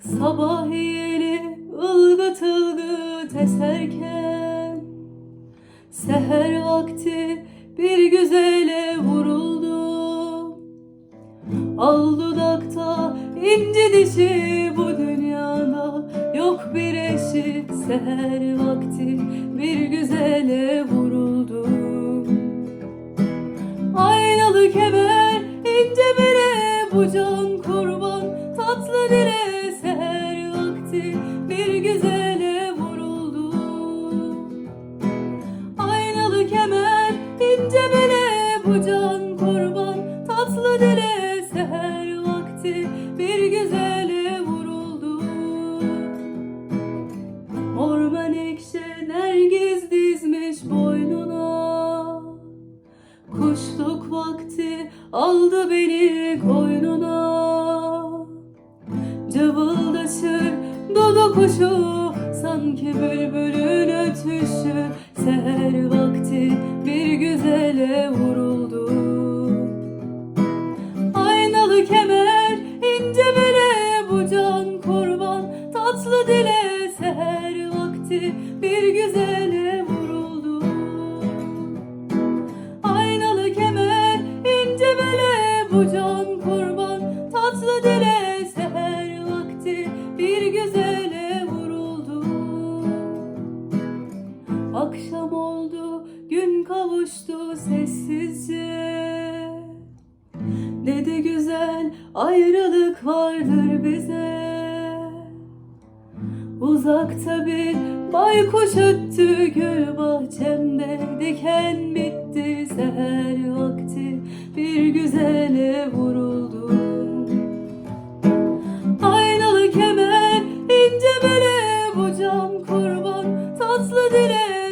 Sabah yeni ılgıt ılgıt eserken Seher vakti bir güzele vuruldum Al dudakta inci dişi bu dünyada Yok bir eşi seher vakti bir güzele vuruldum Aynalı kemer ince bile bu can kurban Tatlı dile seher vakti bir güzele vuruldum Aynalı kemer ince bile bu can kurban Tatlı dile seher vakti bir güzele vuruldu. Orman ekşe nergiz dizmiş boynuna Kuşluk vakti aldı beni koynuna kuşu Sanki bülbülün ötüşü Seher vakti bir güzele vuruldu. Aynalı kemer ince bile bu can kurban Tatlı dile seher vakti bir güzele vuruldu. Aynalı kemer ince bile bu can kurban Tatlı dile seher vakti bir güzele oldu, gün kavuştu sessizce. Ne de güzel ayrılık vardır bize. Uzakta bir baykuş öttü gül bahçemde Diken bitti seher vakti bir güzele vuruldu Aynalı kemer ince bele bu cam kurban tatlı dile